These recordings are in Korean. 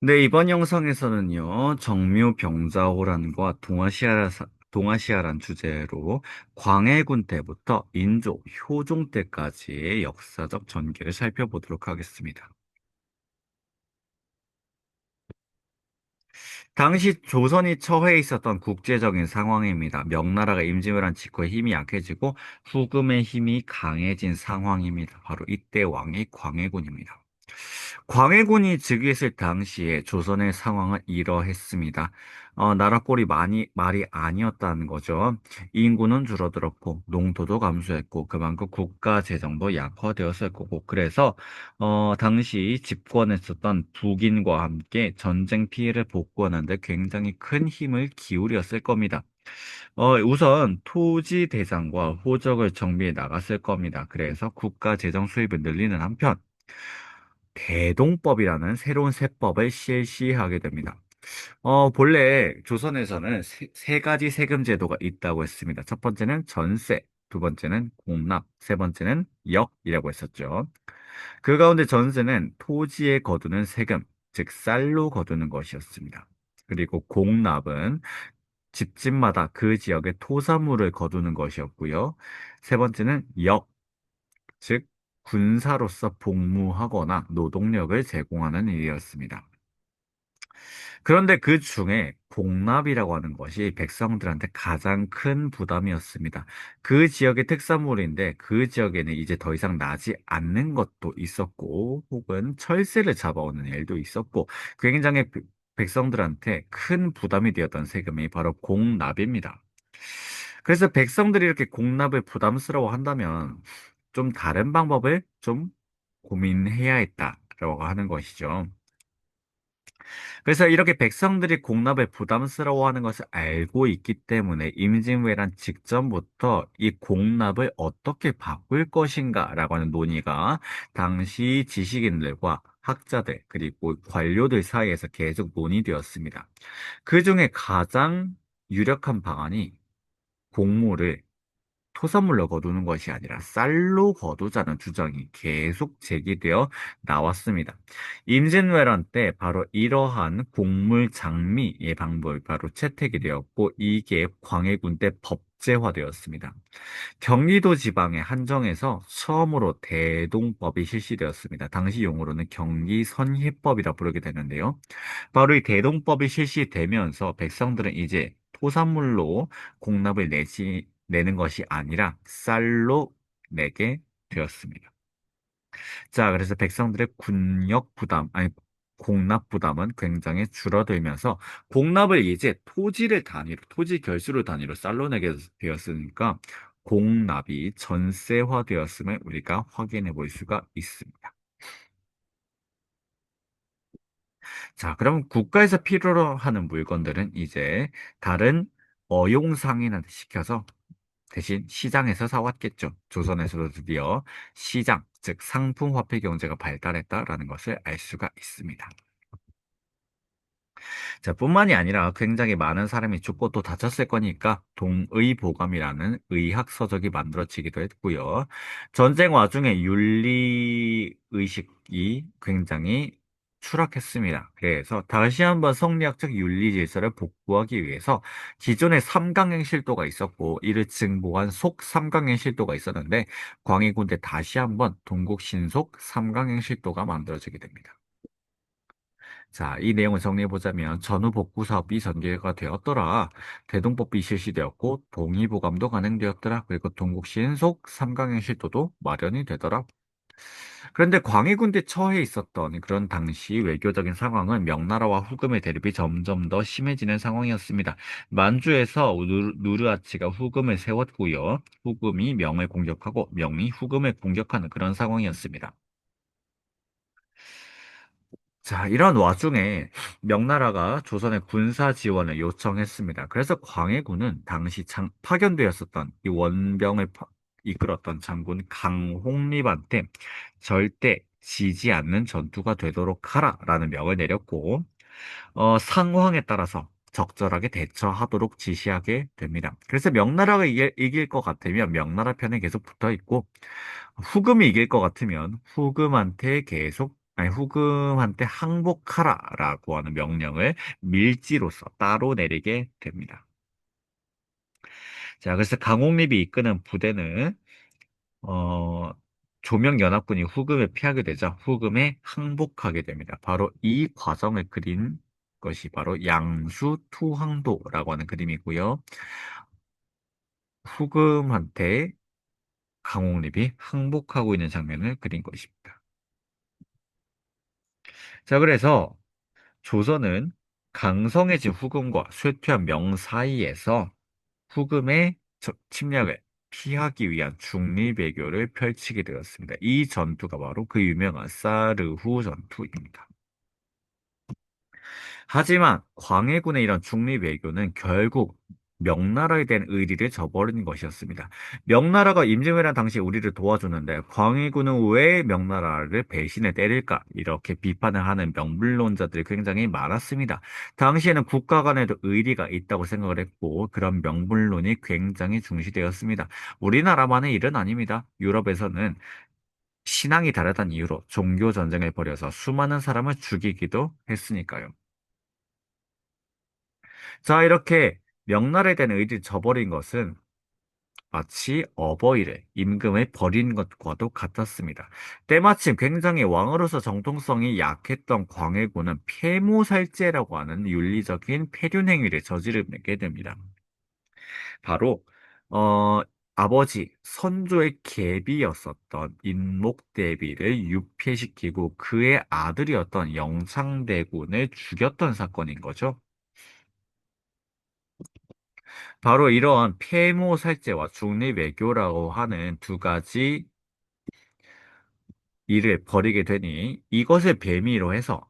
네, 이번 영상에서는요, 정묘병자호란과 동아시아, 동아시아란 주제로 광해군 때부터 인조, 효종 때까지의 역사적 전개를 살펴보도록 하겠습니다. 당시 조선이 처해 있었던 국제적인 상황입니다. 명나라가 임진왜란 직후에 힘이 약해지고 후금의 힘이 강해진 상황입니다. 바로 이때 왕이 광해군입니다. 광해군이 즉위했을 당시에 조선의 상황은 이러했습니다. 어, 나라 꼴이 많이 말이 아니었다는 거죠. 인구는 줄어들었고 농토도 감소했고 그만큼 국가 재정도 약화되었을 거고 그래서 어, 당시 집권했었던 북인과 함께 전쟁 피해를 복구하는데 굉장히 큰 힘을 기울였을 겁니다. 어, 우선 토지 대장과 호적을 정비해 나갔을 겁니다. 그래서 국가 재정 수입을 늘리는 한편 대동법이라는 새로운 세법을 실시하게 됩니다. 어, 본래 조선에서는 세, 세 가지 세금 제도가 있다고 했습니다. 첫 번째는 전세, 두 번째는 공납, 세 번째는 역이라고 했었죠. 그 가운데 전세는 토지에 거두는 세금, 즉 쌀로 거두는 것이었습니다. 그리고 공납은 집집마다 그 지역의 토사물을 거두는 것이었고요. 세 번째는 역, 즉 군사로서 복무하거나 노동력을 제공하는 일이었습니다. 그런데 그 중에 공납이라고 하는 것이 백성들한테 가장 큰 부담이었습니다. 그 지역의 특산물인데 그 지역에는 이제 더 이상 나지 않는 것도 있었고 혹은 철새를 잡아오는 일도 있었고 굉장히 그 백성들한테 큰 부담이 되었던 세금이 바로 공납입니다. 그래서 백성들이 이렇게 공납을 부담스러워 한다면 좀 다른 방법을 좀 고민해야 했다라고 하는 것이죠. 그래서 이렇게 백성들이 공납을 부담스러워하는 것을 알고 있기 때문에 임진왜란 직전부터 이 공납을 어떻게 바꿀 것인가라고 하는 논의가 당시 지식인들과 학자들 그리고 관료들 사이에서 계속 논의되었습니다. 그 중에 가장 유력한 방안이 공모를 토사물로 거두는 것이 아니라 쌀로 거두자는 주장이 계속 제기되어 나왔습니다. 임진왜란 때 바로 이러한 곡물 장미의 방법이 바로 채택이 되었고 이게 광해군 때 법제화되었습니다. 경기도 지방의 한정에서 처음으로 대동법이 실시되었습니다. 당시 용어로는 경기선희법이라 부르게 되는데요. 바로 이 대동법이 실시되면서 백성들은 이제 토산물로 공납을 내지, 내는 것이 아니라 쌀로 내게 되었습니다. 자, 그래서 백성들의 군역 부담, 아니, 공납 부담은 굉장히 줄어들면서 공납을 이제 토지를 단위로, 토지 결수를 단위로 쌀로 내게 되었으니까 공납이 전세화되었음을 우리가 확인해 볼 수가 있습니다. 자, 그럼 국가에서 필요로 하는 물건들은 이제 다른 어용상인한테 시켜서 대신 시장에서 사왔겠죠. 조선에서도 드디어 시장, 즉 상품 화폐 경제가 발달했다라는 것을 알 수가 있습니다. 자, 뿐만이 아니라 굉장히 많은 사람이 죽고 또 다쳤을 거니까 동의보감이라는 의학 서적이 만들어지기도 했고요. 전쟁 와중에 윤리의식이 굉장히 추락했습니다. 그래서 다시 한번 성리학적 윤리 질서를 복구하기 위해서 기존에 삼강행 실도가 있었고 이를 증보한 속 삼강행 실도가 있었는데 광해군 때 다시 한번 동국신속 삼강행 실도가 만들어지게 됩니다. 자, 이 내용을 정리해보자면 전후 복구 사업이 전개가 되었더라. 대동법이 실시되었고 동의보감도 가능되었더라. 그리고 동국신속 삼강행 실도도 마련이 되더라. 그런데 광해군대 처해 있었던 그런 당시 외교적인 상황은 명나라와 후금의 대립이 점점 더 심해지는 상황이었습니다. 만주에서 누- 누르하치가 후금을 세웠고요. 후금이 명을 공격하고 명이 후금을 공격하는 그런 상황이었습니다. 자, 이런 와중에 명나라가 조선의 군사 지원을 요청했습니다. 그래서 광해군은 당시 장, 파견되었었던 이 원병을 파- 이끌었던 장군 강홍립한테 절대 지지 않는 전투가 되도록 하라라는 명을 내렸고, 어, 상황에 따라서 적절하게 대처하도록 지시하게 됩니다. 그래서 명나라가 이길, 이길 것 같으면 명나라 편에 계속 붙어 있고, 후금이 이길 것 같으면 후금한테 계속 아니, 후금한테 항복하라라고 하는 명령을 밀지로서 따로 내리게 됩니다. 자, 그래서 강홍립이 이끄는 부대는 어, 조명연합군이 후금에 피하게 되자 후금에 항복하게 됩니다. 바로 이 과정을 그린 것이 바로 양수 투항도라고 하는 그림이고요. 후금한테 강홍립이 항복하고 있는 장면을 그린 것입니다. 자, 그래서 조선은 강성해진 후금과 쇠퇴한 명 사이에서 후금의 저- 침략을 피하기 위한 중리배교를 펼치게 되었습니다. 이 전투가 바로 그 유명한 사르후 전투입니다. 하지만 광해군의 이런 중립외교는 결국 명나라에 대한 의리를 저버린 것이었습니다. 명나라가 임진왜란 당시 우리를 도와주는데 광해군은 왜 명나라를 배신에 때릴까? 이렇게 비판을 하는 명불론자들이 굉장히 많았습니다. 당시에는 국가 간에도 의리가 있다고 생각을 했고 그런 명불론이 굉장히 중시되었습니다. 우리나라만의 일은 아닙니다. 유럽에서는 신앙이 다르다는 이유로 종교 전쟁을 벌여서 수많은 사람을 죽이기도 했으니까요. 자, 이렇게 명나라에 대한 의지를 저버린 것은 마치 어버이를 임금을 버린 것과도 같았습니다. 때마침 굉장히 왕으로서 정통성이 약했던 광해군은 폐모살제라고 하는 윤리적인 폐륜 행위를 저지르게 됩니다. 바로 어, 아버지 선조의 계비였었던 인목대비를 유폐시키고 그의 아들이었던 영창대군을 죽였던 사건인 거죠. 바로 이러한 폐모살제와 중립외교라고 하는 두 가지 일을 벌이게 되니 이것을 배미로 해서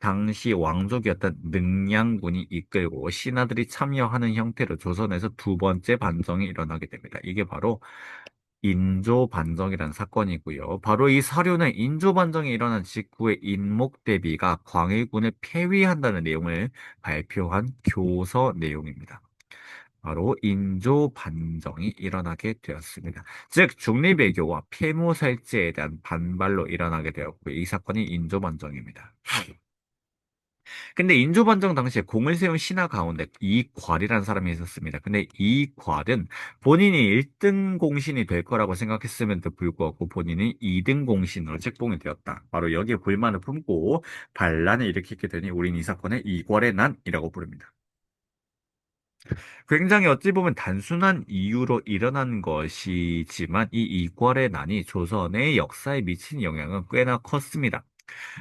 당시 왕족이었던 능양군이 이끌고 신하들이 참여하는 형태로 조선에서 두 번째 반정이 일어나게 됩니다. 이게 바로 인조반정이라는 사건이고요. 바로 이 사료는 인조반정이 일어난 직후에 인목대비가 광해군을 폐위한다는 내용을 발표한 교서 내용입니다. 바로 인조 반정이 일어나게 되었습니다. 즉 중립외교와 폐모살제에 대한 반발로 일어나게 되었고 이 사건이 인조 반정입니다. 근데 인조 반정 당시에 공을 세운 신하 가운데 이괄이라는 사람이 있었습니다. 근데 이괄은 본인이 1등 공신이 될 거라고 생각했음에도 불구하고 본인이 2등 공신으로 책봉이 되었다. 바로 여기에 불만을 품고 반란을 일으키게 되니 우린 이 사건을 이괄의 난이라고 부릅니다. 굉장히 어찌 보면 단순한 이유로 일어난 것이지만 이 이괄의 난이 조선의 역사에 미친 영향은 꽤나 컸습니다.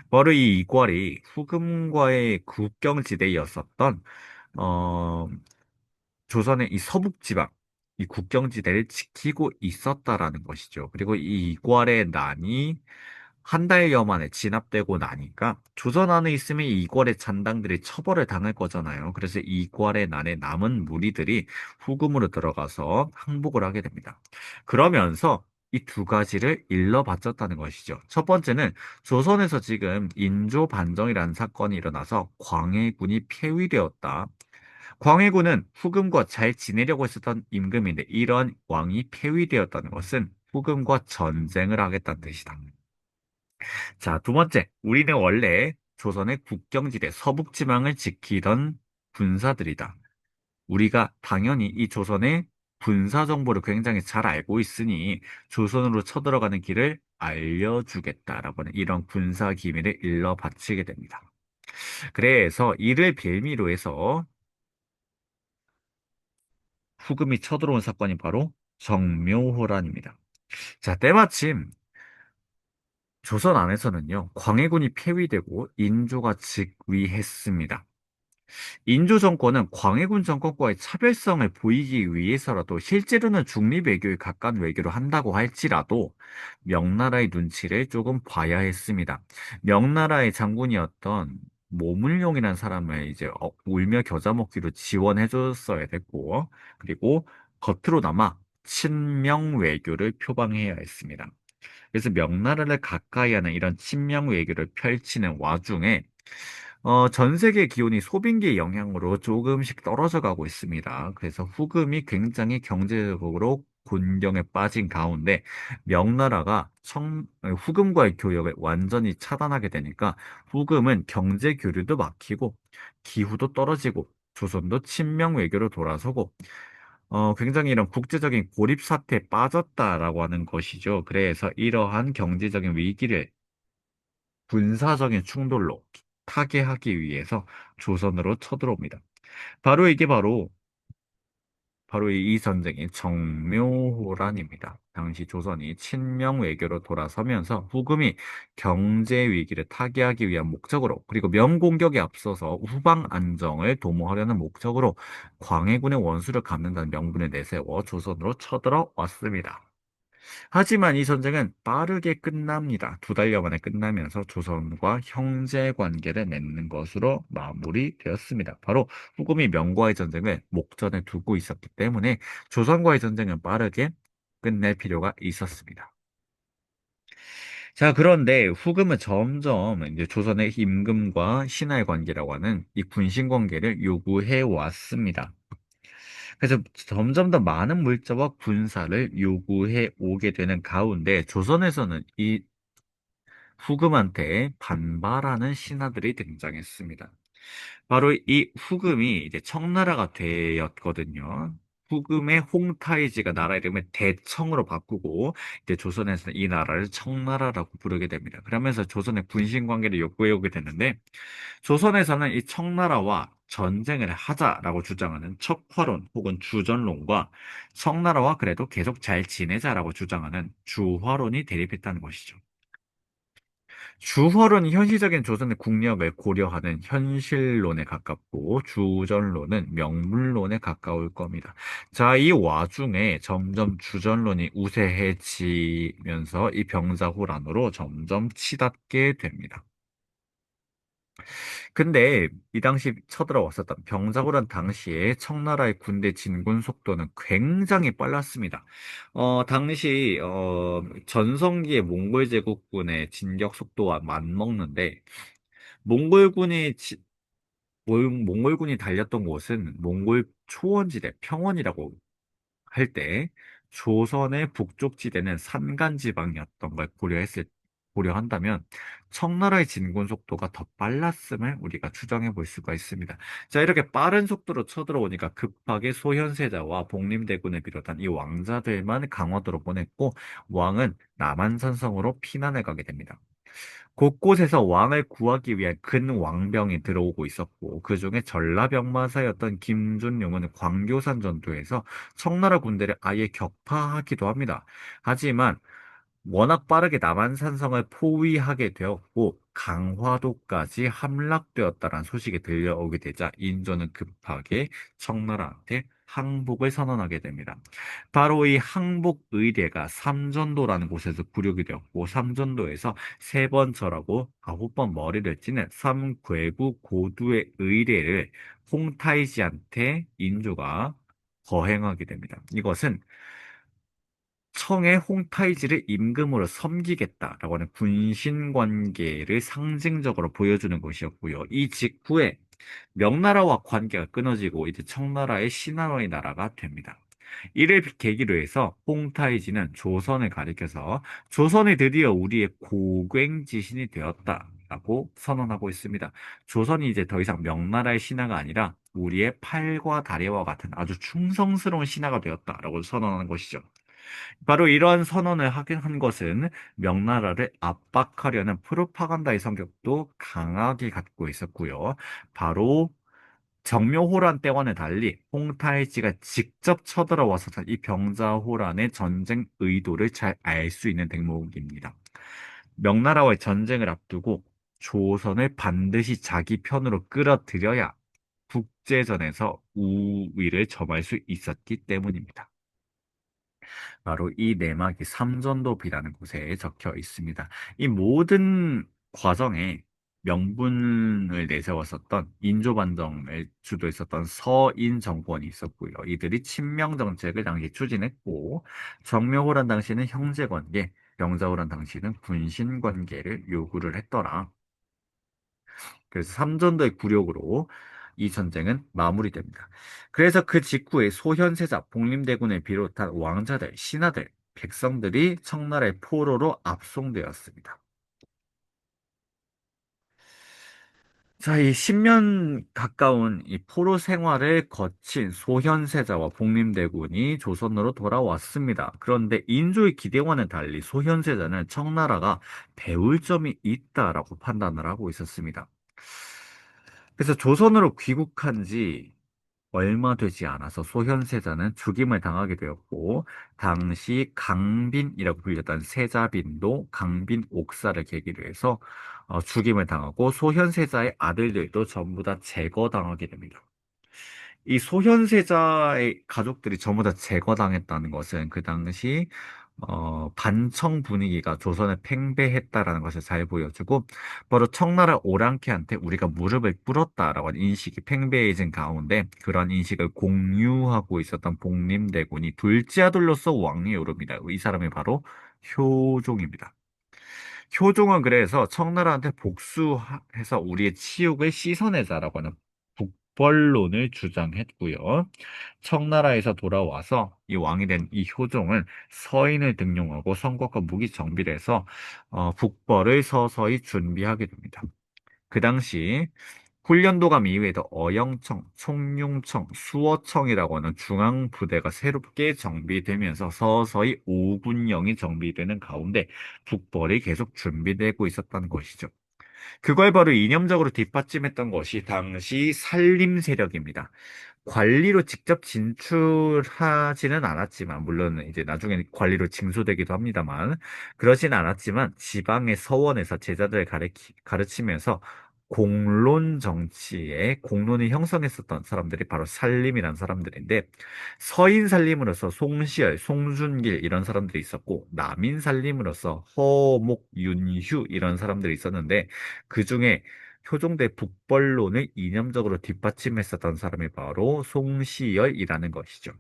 바로 이 이괄이 후금과의 국경지대였었던 어, 조선의 이 서북 지방, 이 국경지대를 지키고 있었다라는 것이죠. 그리고 이 이괄의 난이 한 달여 만에 진압되고 나니까 조선 안에 있으면 이 이괄의 잔당들이 처벌을 당할 거잖아요. 그래서 이괄의 난에 남은 무리들이 후금으로 들어가서 항복을 하게 됩니다. 그러면서 이 두 가지를 일러 바쳤다는 것이죠. 첫 번째는 조선에서 지금 인조 반정이라는 사건이 일어나서 광해군이 폐위되었다. 광해군은 후금과 잘 지내려고 했었던 임금인데 이런 왕이 폐위되었다는 것은 후금과 전쟁을 하겠다는 뜻이다. 자, 두 번째, 우리는 원래 조선의 국경지대 서북지방을 지키던 군사들이다. 우리가 당연히 이 조선의 군사 정보를 굉장히 잘 알고 있으니 조선으로 쳐들어가는 길을 알려주겠다라고 하는 이런 군사 기밀을 일러 바치게 됩니다. 그래서 이를 빌미로 해서 후금이 쳐들어온 사건이 바로 정묘호란입니다. 자, 때마침 조선 안에서는요, 광해군이 폐위되고 인조가 즉위했습니다. 인조 정권은 광해군 정권과의 차별성을 보이기 위해서라도 실제로는 중립외교에 가까운 외교를 한다고 할지라도 명나라의 눈치를 조금 봐야 했습니다. 명나라의 장군이었던 모물룡이라는 사람을 이제 어, 울며 겨자 먹기로 지원해 줬어야 됐고 그리고 겉으로나마 친명 외교를 표방해야 했습니다. 그래서 명나라를 가까이 하는 이런 친명 외교를 펼치는 와중에 어, 전 세계 기온이 소빙기의 영향으로 조금씩 떨어져 가고 있습니다. 그래서 후금이 굉장히 경제적으로 곤경에 빠진 가운데 명나라가 청, 후금과의 교역을 완전히 차단하게 되니까 후금은 경제 교류도 막히고 기후도 떨어지고 조선도 친명 외교로 돌아서고 어, 굉장히 이런 국제적인 고립 사태에 빠졌다라고 하는 것이죠. 그래서 이러한 경제적인 위기를 군사적인 충돌로 타개하기 위해서 조선으로 쳐들어옵니다. 바로 이게 바로 바로 이 전쟁이 정묘호란입니다. 당시 조선이 친명 외교로 돌아서면서 후금이 경제 위기를 타개하기 위한 목적으로 그리고 명공격에 앞서서 후방 안정을 도모하려는 목적으로 광해군의 원수를 갚는다는 명분을 내세워 조선으로 쳐들어 왔습니다. 하지만 이 전쟁은 빠르게 끝납니다. 두 달여 만에 끝나면서 조선과 형제 관계를 맺는 것으로 마무리되었습니다. 바로 후금이 명과의 전쟁을 목전에 두고 있었기 때문에 조선과의 전쟁은 빠르게 끝낼 필요가 있었습니다. 자, 그런데 후금은 점점 이제 조선의 임금과 신하의 관계라고 하는 이 군신 관계를 요구해 왔습니다. 그래서 점점 더 많은 물자와 군사를 요구해 오게 되는 가운데 조선에서는 이 후금한테 반발하는 신하들이 등장했습니다. 바로 이 후금이 이제 청나라가 되었거든요. 후금의 홍타이지가 나라 이름을 대청으로 바꾸고 이제 조선에서는 이 나라를 청나라라고 부르게 됩니다. 그러면서 조선의 군신 관계를 요구해 오게 됐는데 조선에서는 이 청나라와 전쟁을 하자라고 주장하는 척화론 혹은 주전론과 청나라와 그래도 계속 잘 지내자라고 주장하는 주화론이 대립했다는 것이죠. 주설은 현실적인 조선의 국력을 고려하는 현실론에 가깝고 주전론은 명분론에 가까울 겁니다. 자, 이 와중에 점점 주전론이 우세해지면서 이 병자호란으로 점점 치닫게 됩니다. 근데 이 당시 쳐들어왔었던 병자호란 당시에 청나라의 군대 진군 속도는 굉장히 빨랐습니다. 어, 당시 어, 전성기의 몽골 제국군의 진격 속도와 맞먹는데 몽골군이 지- 몽- 몽골군이 달렸던 곳은 몽골 초원지대 평원이라고 할 때 조선의 북쪽 지대는 산간지방이었던 걸 고려했을 고려한다면 청나라의 진군 속도가 더 빨랐음을 우리가 추정해 볼 수가 있습니다. 자, 이렇게 빠른 속도로 쳐들어오니까 급하게 소현세자와 복림대군을 비롯한 이 왕자들만 강화도로 보냈고 왕은 남한산성으로 피난을 가게 됩니다. 곳곳에서 왕을 구하기 위한 근왕병이 들어오고 있었고 그중에 전라병마사였던 김준용은 광교산 전투에서 청나라 군대를 아예 격파하기도 합니다. 하지만 워낙 빠르게 남한산성을 포위하게 되었고 강화도까지 함락되었다는 소식이 들려오게 되자 인조는 급하게 청나라한테 항복을 선언하게 됩니다. 바로 이 항복 의례가 삼전도라는 곳에서 구력이 되었고 삼전도에서 세 번 절하고 아홉 번 머리를 찌는 삼괴구 고두의 의례를 홍타이지한테 인조가 거행하게 됩니다. 이것은 청의 홍타이지를 임금으로 섬기겠다라고 하는 군신 관계를 상징적으로 보여주는 것이었고요. 이 직후에 명나라와 관계가 끊어지고 이제 청나라의 신하의 나라가 됩니다. 이를 계기로 해서 홍타이지는 조선을 가리켜서 조선이 드디어 우리의 고괭지신이 되었다 라고 선언하고 있습니다. 조선이 이제 더 이상 명나라의 신하가 아니라 우리의 팔과 다리와 같은 아주 충성스러운 신하가 되었다라고 선언하는 것이죠. 바로 이러한 선언을 하긴 한 것은 명나라를 압박하려는 프로파간다의 성격도 강하게 갖고 있었고요. 바로 정묘호란 때와는 달리 홍타이지가 직접 쳐들어와서 이 병자호란의 전쟁 의도를 잘 알 수 있는 대목입니다. 명나라와의 전쟁을 앞두고 조선을 반드시 자기 편으로 끌어들여야 국제전에서 우위를 점할 수 있었기 때문입니다. 바로 이 내막이 삼전도비라는 곳에 적혀 있습니다. 이 모든 과정에 명분을 내세웠었던 인조반정을 주도했었던 서인 정권이 있었고요. 이들이 친명 정책을 당시 추진했고 정묘호란 당시는 형제 관계, 병자호란 당시는 군신 관계를 요구를 했더라. 그래서 삼전도의 굴욕으로 이 전쟁은 마무리됩니다. 그래서 그 직후에 소현세자, 복림대군을 비롯한 왕자들, 신하들, 백성들이 청나라의 포로로 압송되었습니다. 자, 이 10년 가까운 이 포로 생활을 거친 소현세자와 복림대군이 조선으로 돌아왔습니다. 그런데 인조의 기대와는 달리 소현세자는 청나라가 배울 점이 있다라고 판단을 하고 있었습니다. 그래서 조선으로 귀국한 지 얼마 되지 않아서 소현 세자는 죽임을 당하게 되었고, 당시 강빈이라고 불렸던 세자빈도 강빈 옥사를 계기로 해서 어, 죽임을 당하고 소현 세자의 아들들도 전부 다 제거당하게 됩니다. 이 소현 세자의 가족들이 전부 다 제거당했다는 것은 그 당시 어, 반청 분위기가 조선을 팽배했다라는 것을 잘 보여주고 바로 청나라 오랑캐한테 우리가 무릎을 꿇었다라고 하는 인식이 팽배해진 가운데 그런 인식을 공유하고 있었던 복림대군이 둘째 아들로서 왕위에 오릅니다. 이 사람이 바로 효종입니다. 효종은 그래서 청나라한테 복수해서 우리의 치욕을 씻어내자라고 하는 북벌론을 주장했고요. 청나라에서 돌아와서 이 왕이 된 이 효종은 서인을 등용하고 선거과 무기 정비를 해서 어, 북벌을 서서히 준비하게 됩니다. 그 당시 훈련도감 이외에도 어영청, 총룡청, 수어청이라고 하는 중앙부대가 새롭게 정비되면서 서서히 오군령이 정비되는 가운데 북벌이 계속 준비되고 있었던 것이죠. 그걸 바로 이념적으로 뒷받침했던 것이 당시 산림 세력입니다. 관리로 직접 진출하지는 않았지만, 물론 이제 나중에 관리로 징수되기도 합니다만, 그러진 않았지만, 지방의 서원에서 제자들을 가르치, 가르치면서 공론 정치에 공론을 형성했었던 사람들이 바로 살림이란 사람들인데 서인 살림으로서 송시열, 송준길 이런 사람들이 있었고 남인 살림으로서 허목, 윤휴 이런 사람들이 있었는데 그 중에 효종대 북벌론을 이념적으로 뒷받침했었던 사람이 바로 송시열이라는 것이죠.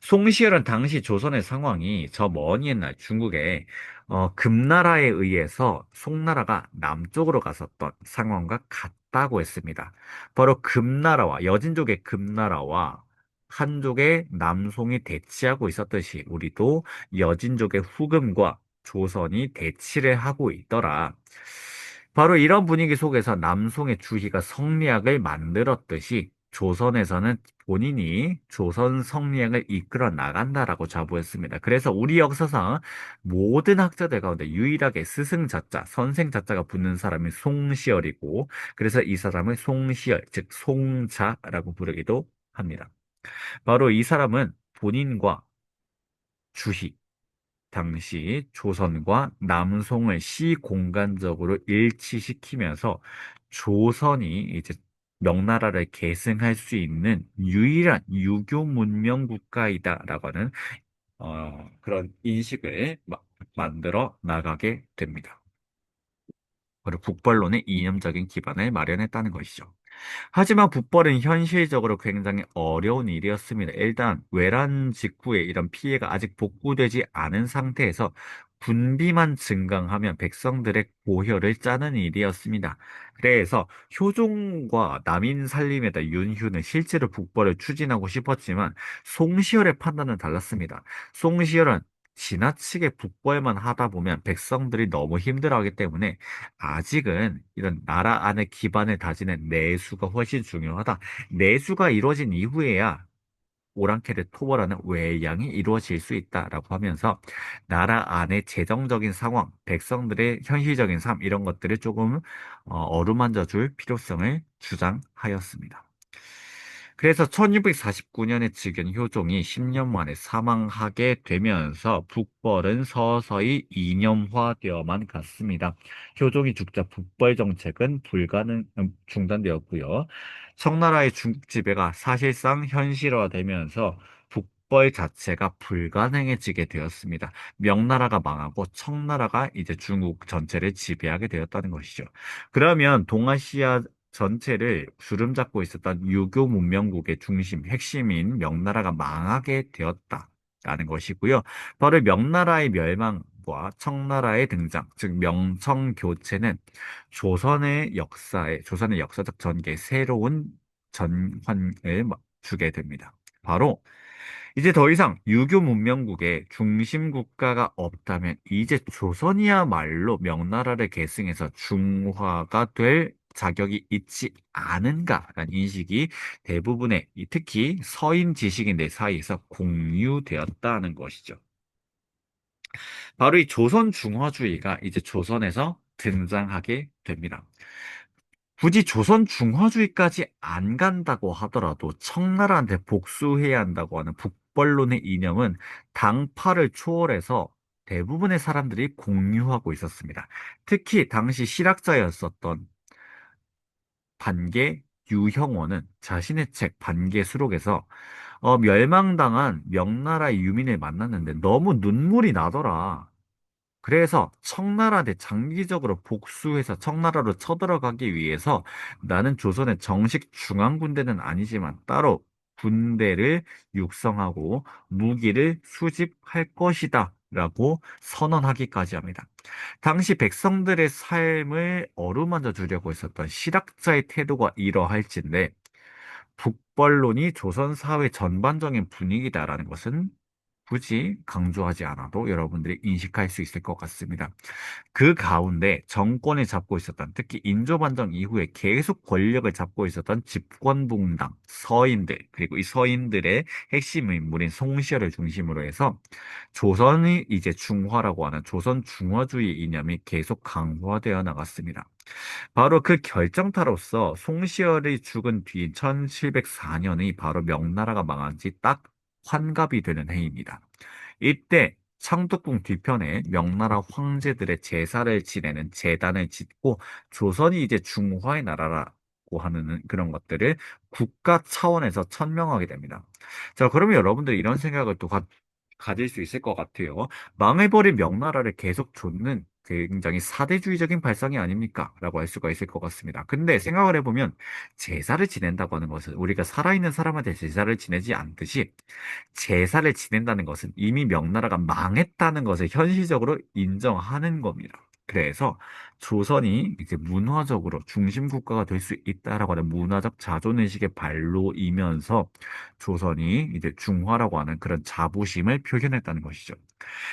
송시열은 당시 조선의 상황이 저 먼 옛날 중국에 어, 금나라에 의해서 송나라가 남쪽으로 갔었던 상황과 같다고 했습니다. 바로 금나라와 여진족의 금나라와 한족의 남송이 대치하고 있었듯이 우리도 여진족의 후금과 조선이 대치를 하고 있더라. 바로 이런 분위기 속에서 남송의 주희가 성리학을 만들었듯이 조선에서는 본인이 조선 성리학을 이끌어 나간다라고 자부했습니다. 그래서 우리 역사상 모든 학자들 가운데 유일하게 스승 자자, 선생 자자가 붙는 사람이 송시열이고, 그래서 이 사람을 송시열, 즉 송자라고 부르기도 합니다. 바로 이 사람은 본인과 주희, 당시 조선과 남송을 시공간적으로 일치시키면서 조선이 이제 명나라를 계승할 수 있는 유일한 유교 문명 국가이다라고 하는 어, 그런 인식을 마- 만들어 나가게 됩니다. 바로 북벌론의 이념적인 기반을 마련했다는 것이죠. 하지만 북벌은 현실적으로 굉장히 어려운 일이었습니다. 일단 외란 직후에 이런 피해가 아직 복구되지 않은 상태에서 군비만 증강하면 백성들의 고혈을 짜는 일이었습니다. 그래서 효종과 남인 살림에다 윤휴는 실제로 북벌을 추진하고 싶었지만 송시열의 판단은 달랐습니다. 송시열은 지나치게 북벌만 하다 보면 백성들이 너무 힘들어하기 때문에 아직은 이런 나라 안에 기반을 다지는 내수가 훨씬 중요하다. 내수가 이루어진 이후에야 오랑캐를 토벌하는 외양이 이루어질 수 있다라고 하면서 나라 안의 재정적인 상황, 백성들의 현실적인 삶 이런 것들을 조금 어, 어루만져 줄 필요성을 주장하였습니다. 그래서 1649년에 즉위한 효종이 10년 만에 사망하게 되면서 북벌은 서서히 이념화되어만 갔습니다. 효종이 죽자 북벌 정책은 불가능 음, 중단되었고요. 청나라의 중국 지배가 사실상 현실화되면서 북벌 자체가 불가능해지게 되었습니다. 명나라가 망하고 청나라가 이제 중국 전체를 지배하게 되었다는 것이죠. 그러면 동아시아 전체를 주름잡고 있었던 유교 문명국의 중심, 핵심인 명나라가 망하게 되었다 라는 것이고요. 바로 명나라의 멸망, 등장과 청나라의 등장, 즉 명청 교체는 조선의 역사에 조선의 역사적 전개에 새로운 전환을 마- 주게 됩니다. 바로 이제 더 이상 유교 문명국의 중심 국가가 없다면 이제 조선이야말로 명나라를 계승해서 중화가 될 자격이 있지 않은가라는 인식이 대부분의 이 특히 서인 지식인들 사이에서 공유되었다는 것이죠. 바로 이 조선 중화주의가 이제 조선에서 등장하게 됩니다. 굳이 조선 중화주의까지 안 간다고 하더라도 청나라한테 복수해야 한다고 하는 북벌론의 이념은 당파를 초월해서 대부분의 사람들이 공유하고 있었습니다. 특히 당시 실학자였었던 반개 유형원은 자신의 책 반개 수록에서 어, 멸망당한 명나라의 유민을 만났는데 너무 눈물이 나더라. 그래서 청나라한테 장기적으로 복수해서 청나라로 쳐들어가기 위해서 나는 조선의 정식 중앙군대는 아니지만 따로 군대를 육성하고 무기를 수집할 것이다. 라고 선언하기까지 합니다. 당시 백성들의 삶을 어루만져 주려고 했었던 실학자의 태도가 이러할진데 북벌론이 조선 사회 전반적인 분위기다라는 것은 굳이 강조하지 않아도 여러분들이 인식할 수 있을 것 같습니다. 그 가운데 정권을 잡고 있었던 특히 인조반정 이후에 계속 권력을 잡고 있었던 집권분당, 서인들 그리고 이 서인들의 핵심 인물인 송시열을 중심으로 해서 조선이 이제 중화라고 하는 조선 중화주의 이념이 계속 강화되어 나갔습니다. 바로 그 결정타로서 송시열이 죽은 뒤인 1704년이 바로 명나라가 망한 지 딱 환갑이 되는 해입니다. 이때 창덕궁 뒤편에 명나라 황제들의 제사를 지내는 제단을 짓고 조선이 이제 중화의 나라라고 하는 그런 것들을 국가 차원에서 천명하게 됩니다. 자, 그러면 여러분들 이런 생각을 또 가, 가질 수 있을 것 같아요. 망해버린 명나라를 계속 좇는 굉장히 사대주의적인 발상이 아닙니까? 라고 할 수가 있을 것 같습니다. 근데 생각을 해보면 제사를 지낸다고 하는 것은 우리가 살아있는 사람한테 제사를 지내지 않듯이 제사를 지낸다는 것은 이미 명나라가 망했다는 것을 현실적으로 인정하는 겁니다. 그래서 조선이 이제 문화적으로 중심 국가가 될 수 있다라고 하는 문화적 자존의식의 발로이면서 조선이 이제 중화라고 하는 그런 자부심을 표현했다는 것이죠.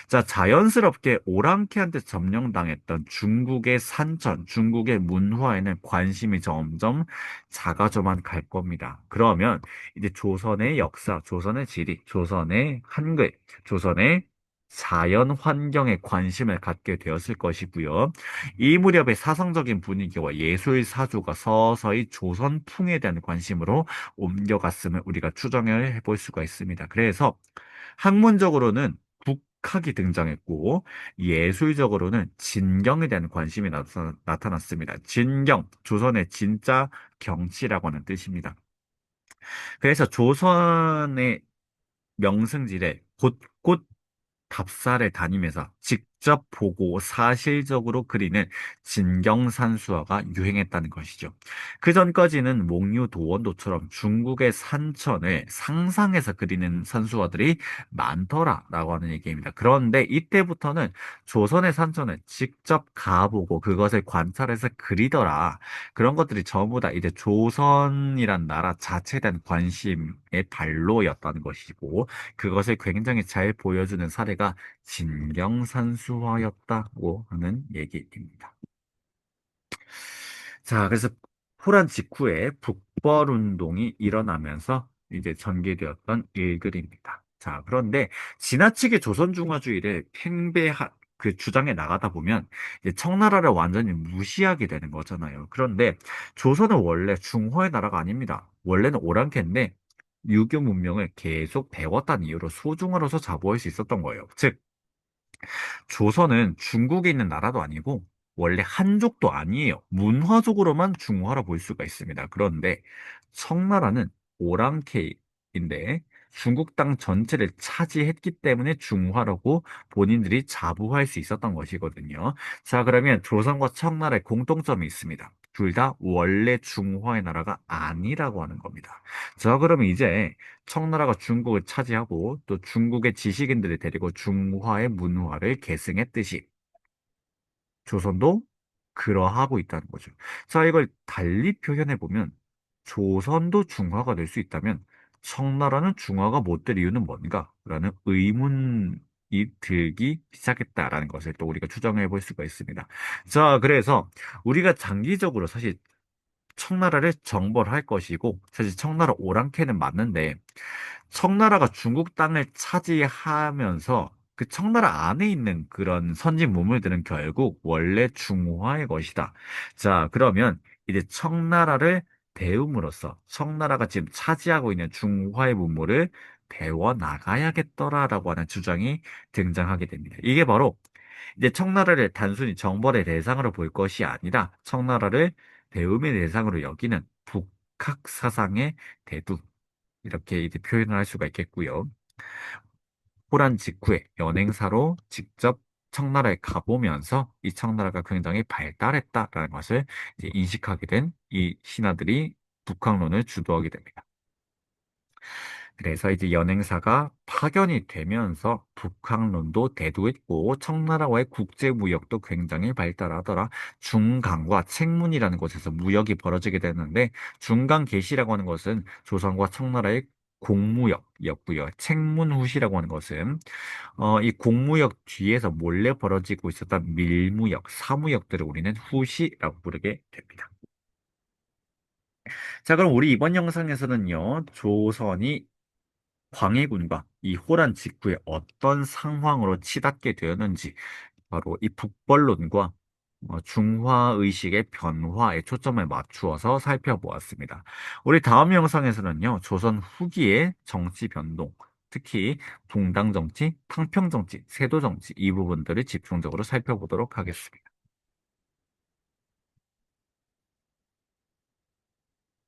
자, 자연스럽게 오랑캐한테 점령당했던 중국의 산천, 중국의 문화에는 관심이 점점 작아져만 갈 겁니다. 그러면 이제 조선의 역사, 조선의 지리, 조선의 한글, 조선의 자연 환경에 관심을 갖게 되었을 것이고요. 이 무렵의 사상적인 분위기와 예술 사조가 서서히 조선풍에 대한 관심으로 옮겨갔음을 우리가 추정을 해볼 수가 있습니다. 그래서 학문적으로는 북학이 등장했고 예술적으로는 진경에 대한 관심이 나타, 나타났습니다. 진경, 조선의 진짜 경치라고 하는 뜻입니다. 그래서 조선의 명승지를 곳곳 답사를 다니면서 직접 보고 사실적으로 그리는 진경산수화가 유행했다는 것이죠. 그 전까지는 목류 도원도처럼 중국의 산천을 상상해서 그리는 산수화들이 많더라라고 하는 얘기입니다. 그런데 이때부터는 조선의 산천을 직접 가보고 그것을 관찰해서 그리더라. 그런 것들이 전부 다 이제 조선이란 나라 자체에 대한 관심의 발로였다는 것이고 그것을 굉장히 잘 보여주는 사례가 진경산수화였다고 하는 얘기입니다. 자, 그래서 호란 직후에 북벌 운동이 일어나면서 이제 전개되었던 일들입니다. 자, 그런데 지나치게 조선중화주의를 팽배한 그 주장에 나가다 보면 청나라를 완전히 무시하게 되는 거잖아요. 그런데 조선은 원래 중화의 나라가 아닙니다. 원래는 오랑캐인데 유교 문명을 계속 배웠다는 이유로 소중화로서 자부할 수 있었던 거예요. 즉, 조선은 중국에 있는 나라도 아니고 원래 한족도 아니에요. 문화적으로만 중화라 볼 수가 있습니다. 그런데 청나라는 오랑캐인데 중국 땅 전체를 차지했기 때문에 중화라고 본인들이 자부할 수 있었던 것이거든요. 자, 그러면 조선과 청나라의 공통점이 있습니다. 둘 다 원래 중화의 나라가 아니라고 하는 겁니다. 자, 그러면 이제 청나라가 중국을 차지하고 또 중국의 지식인들을 데리고 중화의 문화를 계승했듯이 조선도 그러하고 있다는 거죠. 자, 이걸 달리 표현해 보면 조선도 중화가 될 수 있다면 청나라는 중화가 못 될 이유는 뭔가? 라는 의문 이 들기 시작했다라는 것을 또 우리가 추정해 볼 수가 있습니다. 자, 그래서 우리가 장기적으로 사실 청나라를 정벌할 것이고 사실 청나라 오랑캐는 맞는데 청나라가 중국 땅을 차지하면서 그 청나라 안에 있는 그런 선진 문물들은 결국 원래 중화의 것이다. 자, 그러면 이제 청나라를 배움으로써 청나라가 지금 차지하고 있는 중화의 문물을 배워 나가야겠더라라고 하는 주장이 등장하게 됩니다. 이게 바로 이제 청나라를 단순히 정벌의 대상으로 볼 것이 아니라 청나라를 배움의 대상으로 여기는 북학 사상의 대두 이렇게 이제 표현을 할 수가 있겠고요. 호란 직후에 연행사로 직접 청나라에 가보면서 이 청나라가 굉장히 발달했다라는 것을 인식하게 된 이 신하들이 북학론을 주도하게 됩니다. 그래서 이제 연행사가 파견이 되면서 북학론도 대두했고 청나라와의 국제무역도 굉장히 발달하더라. 중강과 책문이라는 곳에서 무역이 벌어지게 되는데 중강 계시라고 하는 것은 조선과 청나라의 공무역이었고요. 책문후시라고 하는 것은 어, 이 공무역 뒤에서 몰래 벌어지고 있었던 밀무역, 사무역들을 우리는 후시라고 부르게 됩니다. 자, 그럼 우리 이번 영상에서는요, 조선이 광해군과 이 호란 직후에 어떤 상황으로 치닫게 되었는지 바로 이 북벌론과 어, 중화의식의 변화에 초점을 맞추어서 살펴보았습니다. 우리 다음 영상에서는요, 조선 후기의 정치 변동, 특히 동당 정치, 탕평 정치, 세도 정치 이 부분들을 집중적으로 살펴보도록 하겠습니다.